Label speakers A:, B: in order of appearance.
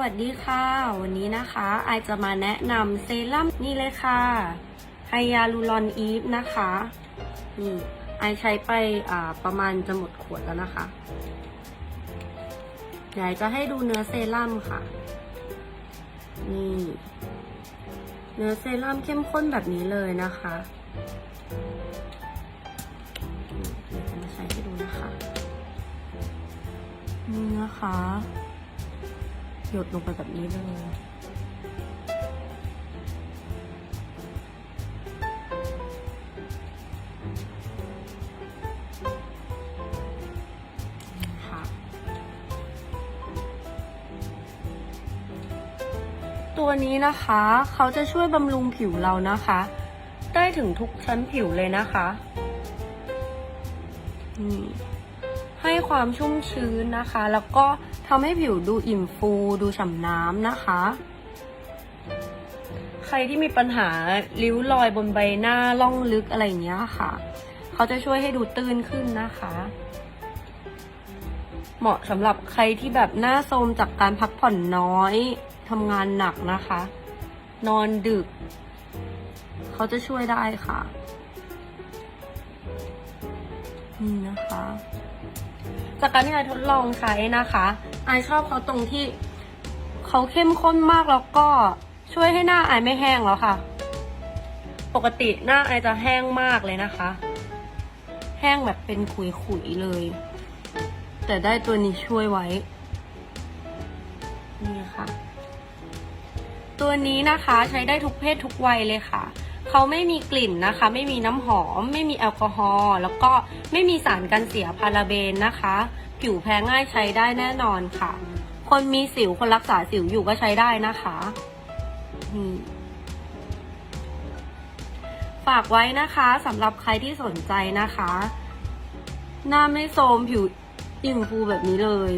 A: วัสดีค่ะ วันนี้นะคะไอจะมาแนะนำเซรั่มนี่เลยค่ะไฮยาลูรอนอีฟนะคะนี่ไอใช้ไปประมาณจะหมดขวดแล้วนะคะเดี๋ยวไอจะให้ดูเนื้อเซรั่มค่ะ นี่ เนื้อเซรั่มเข้มข้นแบบนี้เลยนะคะเดี๋ยวจะมาใช้ให้ดูนะคะ นี่นะคะ หยดลงไปแบบนี้เลยค่ะตัวนี้นะคะเขาจะช่วยบำรุงผิวเรานะคะ ได้ถึงทุกชั้นผิวเลยนะคะนี่ให้ความชุ่มชื้นนะคะ แล้วก็ ทำให้ผิวดูอิ่มฟูดูฉ่ำน้ำนะคะ ใครที่มีปัญหาริ้วรอยบนใบหน้าล่องลึกอะไรอย่างเงี้ยค่ะ เขาจะช่วยให้ดูตื้นขึ้นนะคะ เหมาะสำหรับใครที่แบบหน้าโทรมจากการพักผ่อนน้อยทำงานหนักนะคะ นอนดึก เขาจะช่วยได้ค่ะ นี่นะคะ จากการที่ไอทดลองใช้นะคะไอชอบเขาตรงที่เขาเข้มข้นมากแล้วก็ช่วยให้หน้าไอไม่แห้งแล้วค่ะ ปกติหน้าไอจะแห้งมากเลยนะคะ แห้งแบบเป็นขุยๆเลย แต่ได้ตัวนี้ช่วยไว้ นี่ค่ะ ตัวนี้นะคะใช้ได้ทุกเพศทุกวัยเลยค่ะ เขาไม่มีกลิ่นนะคะ ไม่มีน้ำหอม ไม่มีแอลกอฮอล์แล้วก็ไม่มีสารกันเสียพาราเบนนะคะ ผิวแพ้ง่ายใช้ได้แน่นอนค่ะ คนมีสิวคนรักษาสิวอยู่ก็ใช้ได้นะคะฝากไว้นะคะสำหรับใครที่สนใจนะคะ หน้าไม่โทมผิวอิ่มฟูแบบนี้เลย